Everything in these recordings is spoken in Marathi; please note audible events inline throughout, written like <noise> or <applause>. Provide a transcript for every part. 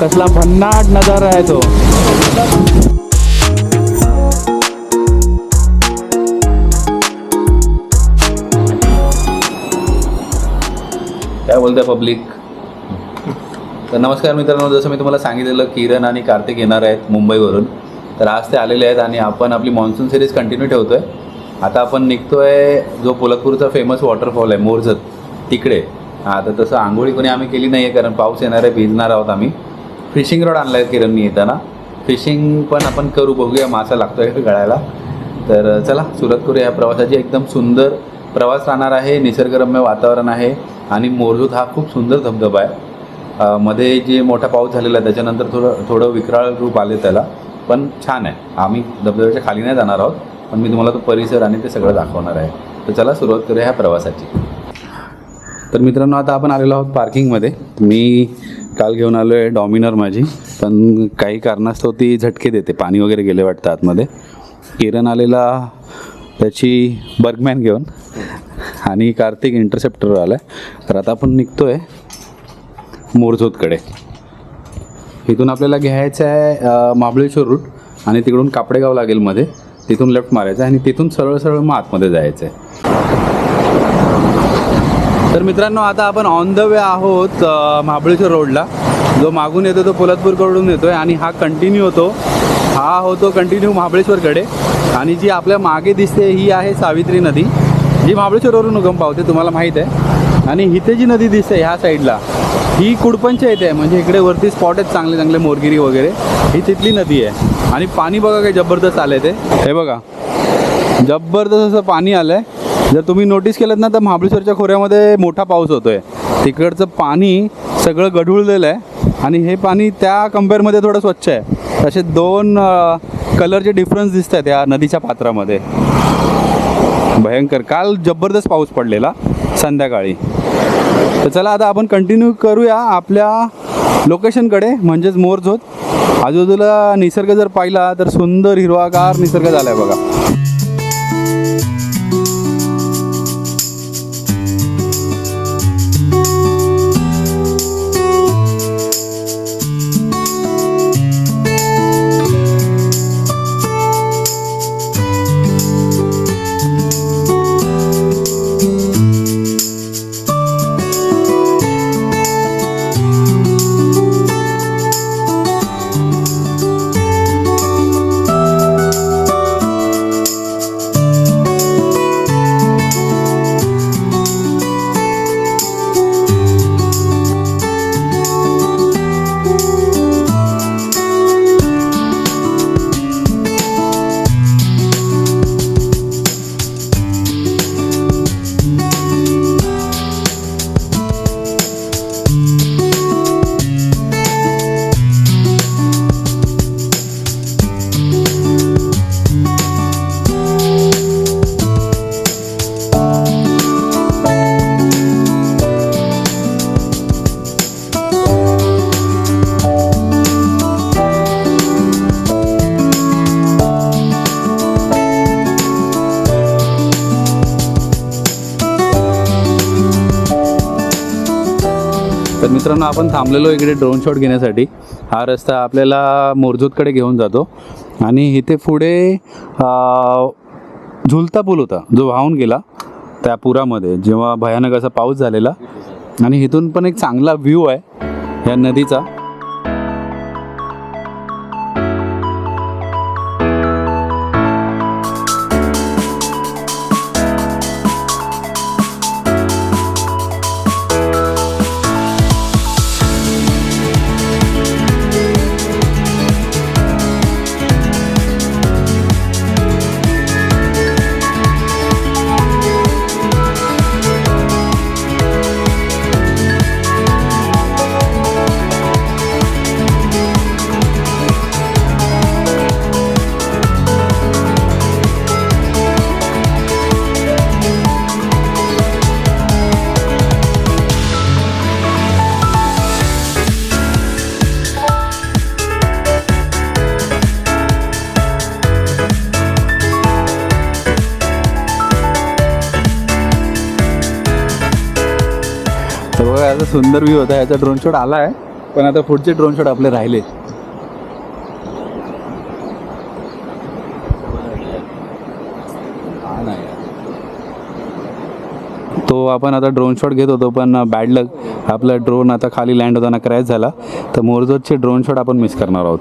कसला भन्नाट नजारा आहे तो. काय बोलतोय पब्लिक तर नमस्कार मित्रांनो जसं मी तुम्हाला सांगितलेलं किरण आणि कार्तिक येणार आहेत मुंबईवरून. तर आज ते आलेले आहेत आणि आपण आपली मान्सून सिरीज कंटिन्यू ठेवतो आहे आता आपण निघतोय जो पोलकपूरचा फेमस वॉटरफॉल आहे मोरजत तिकडे. हां तर तसं आंघोळी कोणी आम्ही केली नाही आहे कारण पाऊस येणार आहे भिजणार आहोत आम्ही. फिशिंग रॉड आणला आहे किरणनी येताना. फिशिंग पण आपण करू बघूया मासा लागतोय आहे गळायला. तर चला सुरुवात करूया. या प्रवासाची एकदम सुंदर प्रवास राहणार आहे. निसर्गरम्य वातावरण आहे. आणि मोरजूत हा खूप सुंदर धबधबा आहे. मध्ये जे मोठा पाऊस झालेला आहे त्याच्यानंतर थोडं थोडं विकराळ रूप आले त्याला. पण छान आहे. आम्ही धबधब्याच्या खाली नाही जाणार आहोत. पण मी तुम्हाला तो परिसर आणि ते सगळं दाखवणार आहे. तर चला सुरुवात करूया ह्या प्रवासाची. तर मित्रांनो आता आपण आलेलो आहोत पार्किंगमध्ये. मी काल घेऊन आलो आहे डॉमिनर माझी पण काही कारणास्तव ती झटके देते. पाणी वगैरे गेले वाटतं आतमध्ये. किरण आलेला त्याची बर्गमॅन घेऊन आणि कार्तिक इंटरसेप्टर आला आहे तर आता आपण निघतो आहे मोरजोतकडे इथून आपल्याला घ्यायचं आहे महाबळेश्वर रूट आणि तिकडून कापडेगाव लागेल मध्ये. तिथून लेफ्ट मारायचं आहे आणि तिथून सरळ सरळ मग आतमध्ये जायचं आहे तर मित्रांनो आता आपण ऑन द वे आहोत महाबळेश्वर रोडला जो मागून येतो तो पोलादपूरकडून येतोय आणि हा कंटिन्यू होतो. हा होतो कंटिन्यू महाबळेश्वरकडे. आणि जी आपल्या मागे दिसते ही आहे सावित्री नदी. जी महाबळेश्वरवरून उगम पावते तुम्हाला माहीत आहे. आणि इथे जी नदी दिसते ह्या साईडला ही कुडपंच इथे आहे. म्हणजे इकडे वरती स्पॉट आहेत चांगले चांगले मोरगिरी वगैरे. ही तिथली नदी आहे. आणि पाणी बघा काय जबरदस्त आलं ते. हे बघा. जबरदस्त असं पाणी आलं आहे जर तुम्ही नोटीस केलं ना तर महाबळेश्वरच्या खोऱ्यामध्ये मोठा पाऊस होतो आहे तिकडचं पाणी सगळं गढुळलेलं आहे. आणि हे पाणी त्या कम्पेअरमध्ये थोडं स्वच्छ आहे. असे दोन कलरचे डिफरन्स दिसत आहेत या नदीच्या पात्रामध्ये. भयंकर. काल जबरदस्त पाऊस पडलेला संध्याकाळी. तर चला आता आपण कंटिन्यू करूया आपल्या लोकेशनकडे म्हणजेच मोरझोत. आजूबाजूला निसर्ग जर पाहिला तर सुंदर हिरवागार निसर्ग झाला आहे बघा. मित्रांनो आपण थांबलेलो इकडे ड्रोन शॉट घेण्यासाठी. हा रस्ता आपल्याला मोरजोतकडे घेऊन जातो. आणि इथे पुढे झुलता पूल होता जो वाहून गेला त्या पुरामध्ये जेव्हा भयानक असा पाऊस झालेला. आणि इथून पण एक चांगला व्ह्यू आहे या नदीचा. सुंदर व्ह्यू होता. याचा ड्रोन शॉट आला आहे पण आता पुढचे ड्रोन शॉट आपले राहिले. तो आपण आता ड्रोन शॉट घेत होतो पण बॅड लक आपला ड्रोन आता खाली लँड होताना क्रॅश झाला. तर मोरजोतचे ड्रोन शॉट आपण मिस करणार आहोत.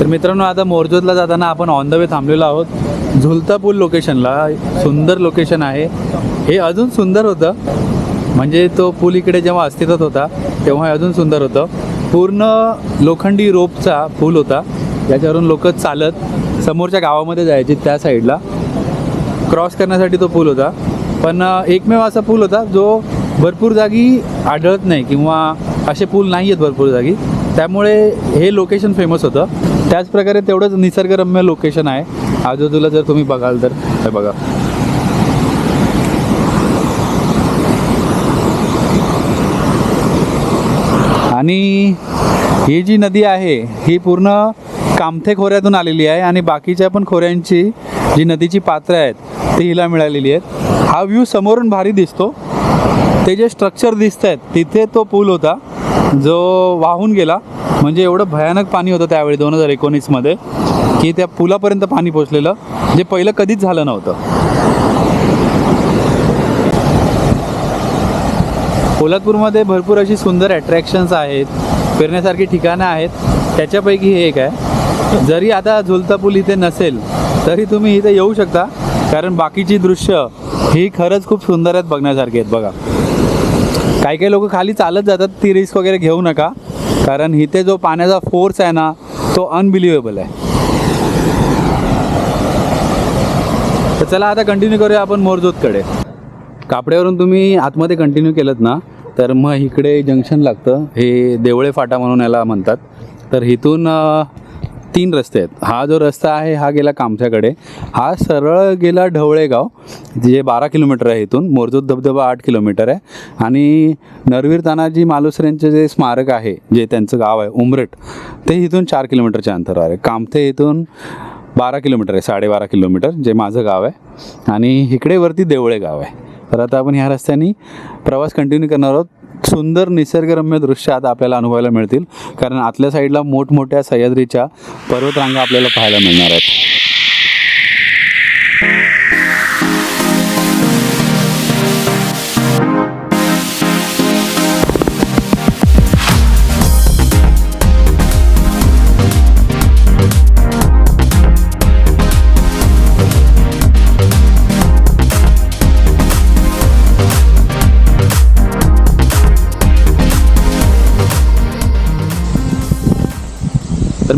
तर मित्रांनो आता मोरजोतला जाताना आपण ऑन द वे थांबलेलो आहोत. झुलता पूल लोकेशनला सुंदर लोकेशन आहे. हे अजून सुंदर होतं. म्हणजे तो पूल इकडे जेव्हा अस्तित्वात होता तेव्हा अजून सुंदर होतं. पूर्ण लोखंडी रोपचा पूल होता. याच्यावरून लोक चालत समोरच्या गावामध्ये जायचे त्या साईडला. क्रॉस करण्यासाठी तो पूल होता. पण एकमेव असा पूल होता जो भरपूर जागी आढळत नाही किंवा असे पूल नाही आहेत भरपूर जागी. त्यामुळे हे लोकेशन फेमस होतं. त्याचप्रकारे तेवढंच निसर्गरम्य लोकेशन आहे. आजूबाजूला जर तुम्ही बघाल तर हे बघा. आणि ही जी नदी आहे ही पूर्ण कामथे खोऱ्यातून आलेली आहे आणि बाकीच्या पण खोऱ्यांची जी नदीची पात्रं आहेत ती हिला मिळालेली आहेत. हा व्ह्यू समोरून भारी दिसतो. ते जे स्ट्रक्चर दिसत आहेत तिथे तो पूल होता जो वाहून गेला. म्हणजे एवढं भयानक पाणी होतं त्यावेळी दोन हजार एकोणीसमध्ये की त्या पुलापर्यंत पाणी पोचलेलं जे पहिलं कधीच झालं नव्हतं. कोल्हापूरमध्ये भरपूर अशी सुंदर अट्रॅक्शन्स आहेत. फिरण्यासारखी ठिकाणं आहेत. त्याच्यापैकी हे एक आहे. जरी आता झुलता पूल इथे नसेल तरी तुम्ही इथे येऊ शकता. कारण बाकीची दृश्य ही खरंच खूप सुंदर आहेत बघण्यासारखी आहेत बघा. काही काही लोक खाली चालत जातात ती रिस्क वगैरे घेऊ नका. कारण इथे जो पाण्याचा फोर्स आहे ना तो अनबिलिव्हेबल आहे. तर चला आता कंटिन्यू करूया आपण मोरजोतकडे. कापड्यावरून तुम्ही आतमध्ये कंटिन्यू केलं ना तर मग इकडे जंक्शन लागतं. हे देवळे फाटा म्हणून याला म्हणतात. तर इथून तीन रस्ते आहेत. हा जो रस्ता आहे हा गेला कामथ्याकडे हा सरळ गेला ढवळेगाव जे बारा किलोमीटर आहे इथून. मोरजोत धबधबा आठ किलोमीटर आहे. आणि नरवीर तानाजी मालुसरेंचं जे स्मारक आहे जे त्यांचं गाव आहे उमरट ते इथून चार किलोमीटरच्या अंतरावर आहे. कामथे इथून बारा किलोमीटर आहे साडेबारा किलोमीटर जे माझं गाव आहे. आणि इकडे वरती देवळे गाव आहे. तर आता आपण ह्या रस्त्याने प्रवास कंटिन्यू करणार आहोत. सुंदर निसर्गरम्य दृश्य आता आपल्याला अनुभवायला मिळतील. कारण आतल्या साईडला मोठमोठ्या सह्याद्रीच्या पर्वतरांगा आपल्याला पाहायला मिळणार आहेत.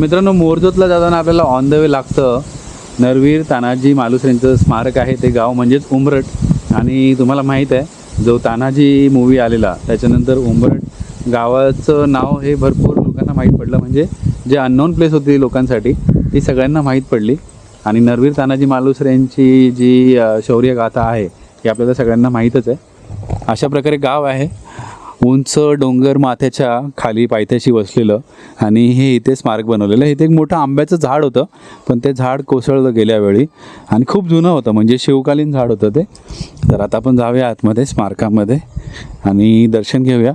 मित्रांनो मोरजोतला जाताना आपल्याला ऑन द वे लागतं. नरवीर तानाजी मालुसरेंचं स्मारक आहे ते गाव म्हणजेच उंबरट आणि तुम्हाला माहीत आहे जो तानाजी मूवी आलेला त्याच्यानंतर उंबरट गावाचं नाव हे भरपूर लोकांना माहीत पडलं. म्हणजे जे अननोन प्लेस होती लोकांसाठी ती सगळ्यांना माहीत पडली. आणि नरवीर तानाजी मालुसरेंची जी शौर्यगाथा शौर्य गाथा आहे ही आपल्याला सगळ्यांना माहीतच आहे. अशा प्रकारे गाव आहे. उंच डोंगर माथ्याच्या खाली पायथ्याशी वसलेलं आणि हे इथे स्मारक बनवलेलं इथे एक मोठं आंब्याचं झाड होतं पण ते झाड कोसळलं गेल्या वेळी आणि खूप जुनं होतं म्हणजे शिवकालीन झाड होतं ते. तर आता आपण जाऊया आतमध्ये स्मारकामध्ये आणि दर्शन घेऊया.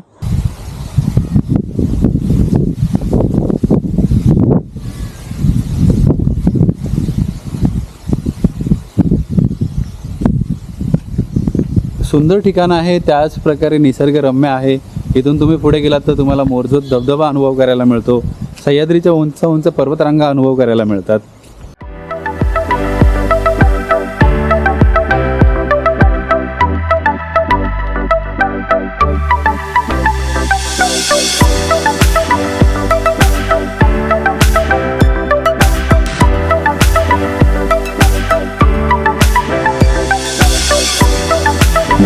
सुंदर ठिकाण आहे त्याच प्रकारे निसर्गरम्य आहे. इथून तुम्ही पुढे गेलात तर तुम्हाला मोरजोत धबधबा अनुभव करायला मिळतो. सह्याद्रीच्या उंच उंच पर्वतरांगा अनुभव करायला मिळतात.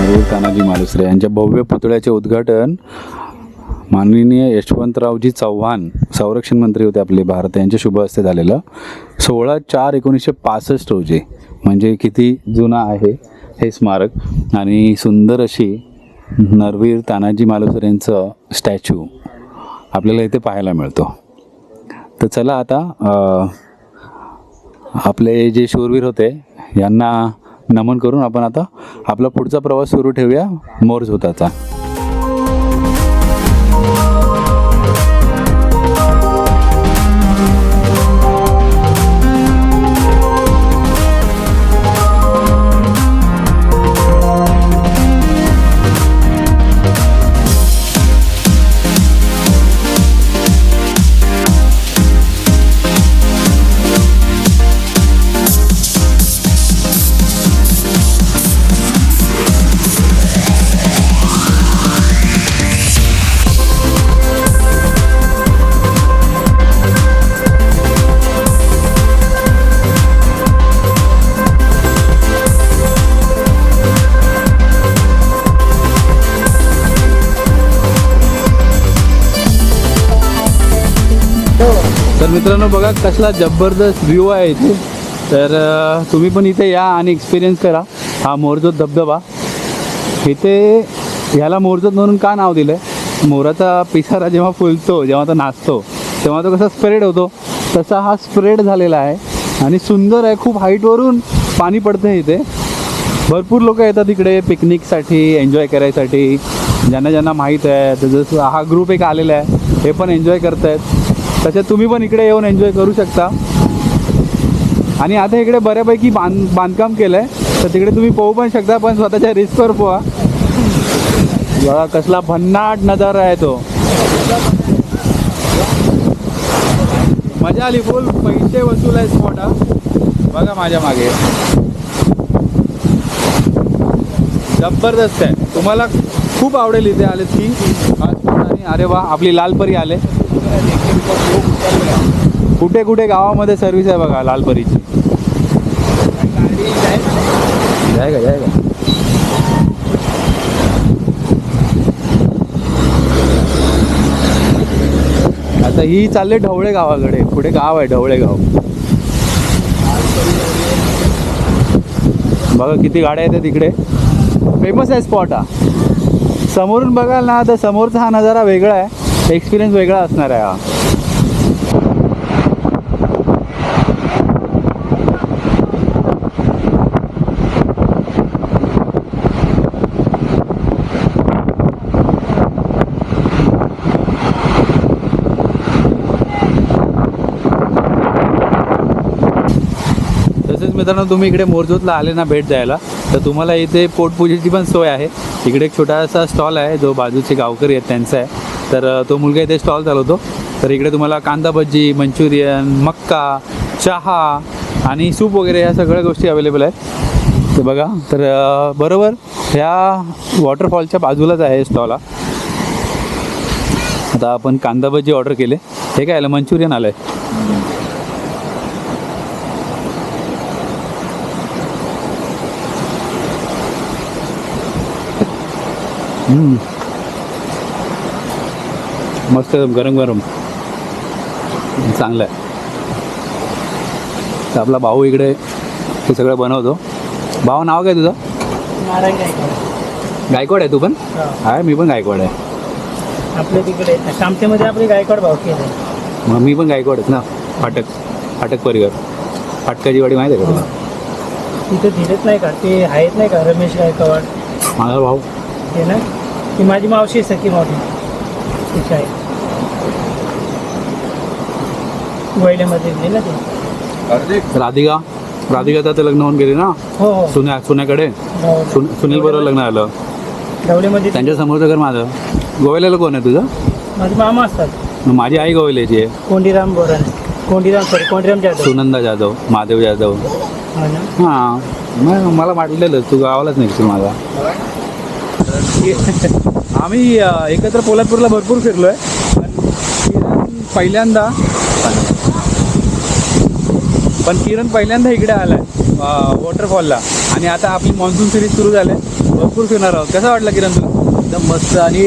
नरूर तानाजी मालुसरे यांच्या भव्य पुतळ्याचे उद्घाटन माननीय यशवंतरावजी चव्हाण संरक्षण मंत्री होते आपले भारत यांच्या शुभ हस्ते झालेलं. सोळा चार एकोणीसशे पासष्ट रोजी म्हणजे किती जुना आहे हे स्मारक. आणि सुंदर अशी नरवीर तानाजी मालुसरेंचं स्टॅच्यू आपल्याला इथे पाहायला मिळतो. तर चला आता आपले जे शूरवीर होते यांना नमन करून आपण आता आपला पुढचा प्रवास सुरू ठेवूया. मोरझोताचा मित्रांनो बघा कसला जबरदस्त व्ह्यू आहे इथे. तर तुम्ही पण इथे या आणि एक्सपिरियन्स करा. हा मोरजोत धबधबा. इथे ह्याला मोरजोत म्हणून का नाव दिलं आहे मोराचा पिसारा जेव्हा फुलतो जेव्हा तो नाचतो तेव्हा तो कसा स्प्रेड होतो. तसा हा स्प्रेड झालेला आहे आणि सुंदर आहे. खूप हाईटवरून पाणी पडतं इथे. भरपूर लोक येतात इकडे पिकनिकसाठी एन्जॉय करायसाठी. ज्यांना ज्यांना माहीत आहे तर जसं हा ग्रुप एक आलेला आहे हे पण एन्जॉय करत आहेत तसे तुम्ही पण इकडे येऊन एन्जॉय करू शकता. आणि आता इकडे बऱ्यापैकी बांध बांधकाम केलं आहे तर तिकडे तुम्ही पोहू पण शकता पण स्वतःच्या रिस्कवर पोहा. बघा कसला भन्नाट नजारा आहे तो. मजा आली फुल पैसे वसूल आहे स्पॉट हा बघा माझ्या मागे. जबरदस्त आहे. तुम्हाला खूप आवडेल इथे आले की आणि अरे वा आपली लालपरी आले. कुठे कुठे गावामध्ये सर्व्हिस आहे बघा लालपरीची. जायगा आता ही चालले ढवळे गावाकडे. पुढे गाव आहे ढवळे गाव. बघा किती गाड्या येतात तिकडे फेमस आहे स्पॉट हा. समोरून बघाल ना तर समोरचा हा नजारा वेगळा आहे. एक्सपिरियन्स वेगळा असणार आहे हा. तसेच मित्रांनो तुम्ही इकडे मोरजोतला आले ना भेट द्यायला तर तुम्हाला इथे पोटपूजेची पण सोय आहे. इकडे एक छोटासा स्टॉल आहे जो बाजूचे गावकरी आहेत त्यांचा आहे. तर तो मुलगा इथे स्टॉल चालवतो. तर इकडे तुम्हाला कांदा भजी मंचुरियन मक्का चहा आणि सूप वगैरे ह्या सगळ्या गोष्टी अवेलेबल आहेत. तर बघा तर बरोबर ह्या वॉटरफॉलच्या बाजूलाच आहे स्टॉल हा. आता आपण कांदा भजी ऑर्डर केले. हे काय आलं? मंचुरियन आलं आहे Mm. मस्त गरम गरम. चांगलं आहे. तर आपला भाऊ इकडे ते सगळं बनवतो. भाऊ नाव काय तुझं? नारायण गायकवाड. गायकवाड आहे तू पण? हा. आहे मी पण गायकवाड आहे. आपल्या तिकडे कामतेमध्ये आपले गायकवाड भाऊ केले. मग मी पण गायकवाडच ना. फाटक फाटक परिवार. फाटकाची वाडी माहिती आहे का तुला? तिथे धीरच नाही का? ते आहेत नाही का रमेश गायकवाड? माझा भाऊ. ते ना? ती माझी मावशी आहे सखी मावशी. तिची आहे वैल्यामध्ये दिली ना ते. राधिका? राधिका तर लग्न होऊन गेली ना? हो हो. सुन्या सुन्याकडे गाव- सुन सुनील बरोबर लग्न आलं ढवळीमध्ये त्यांच्या समोरचं घर माझं. गोव्याला कोण आहे तुझं? माझे मामा असतात. मग माझी आई गोव्याची आहे. कोंडीराम बोरण कोंडीराम सॉरी कोंडीराम जाधव. सुनंदा जाधव महादेव जाधव. हा ना? हां. मग मला वाटलेलं तू गावालाच निघशील माझा. आम्ही अ, एकत्र पोलादपूरला भरपूर फिरलो आहे किरण पहिल्यांदा पण किरण पहिल्यांदा इकडे आलाय वॉटरफॉलला आणि आता आपली मान्सून सिरीज सुरू झाली. आहे भरपूर फिरणार आहोत. कसं वाटलं किरण तुला? एकदम मस्त. आणि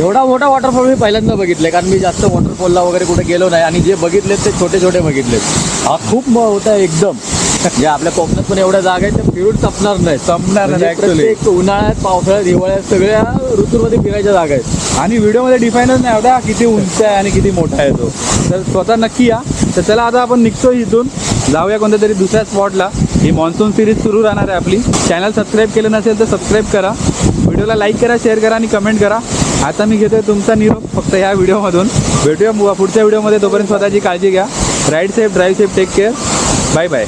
एवढा मोठा वॉटरफॉल मी पहिल्यांदा बघितलाय कारण मी जास्त वॉटरफॉलला वगैरे कुठे गेलो नाही. आणि जे बघितलेत ते छोटे छोटे बघितलेत. हा खूप आहे एकदम. <laughs> जे आपल्या कोकणात पण एवढ्या जागा आहेत त्या फिरून संपणार नाही. संपणार नाही म्हणजे. प्रत्येक उन्हाळ्यात पावसाळ्यात हिवाळ्यात सगळ्या ऋतूमध्ये फिरायच्या जागा आहेत. आणि व्हिडिओमध्ये डिफाईनच नाही एवढा किती <laughs> उंच आहे आणि किती मोठा आहे तो. तर स्वतः नक्की या. तर चला आता आपण निघतो इथून. जाऊया कोणत्या तरी दुसऱ्या स्पॉटला ही मॉन्सून सिरीज सुरू राहणार आहे आपली. चॅनल सबस्क्राईब केलं नसेल तर सबस्क्राईब करा. व्हिडिओला लाईक करा शेअर करा आणि कमेंट करा. आता मी घेतोय तुमचा निरोप फक्त ह्या व्हिडिओमधून भेटूया मु- पुढच्या व्हिडिओमध्ये तोपर्यंत स्वतःची काळजी घ्या. Ride safe drive safe take care bye bye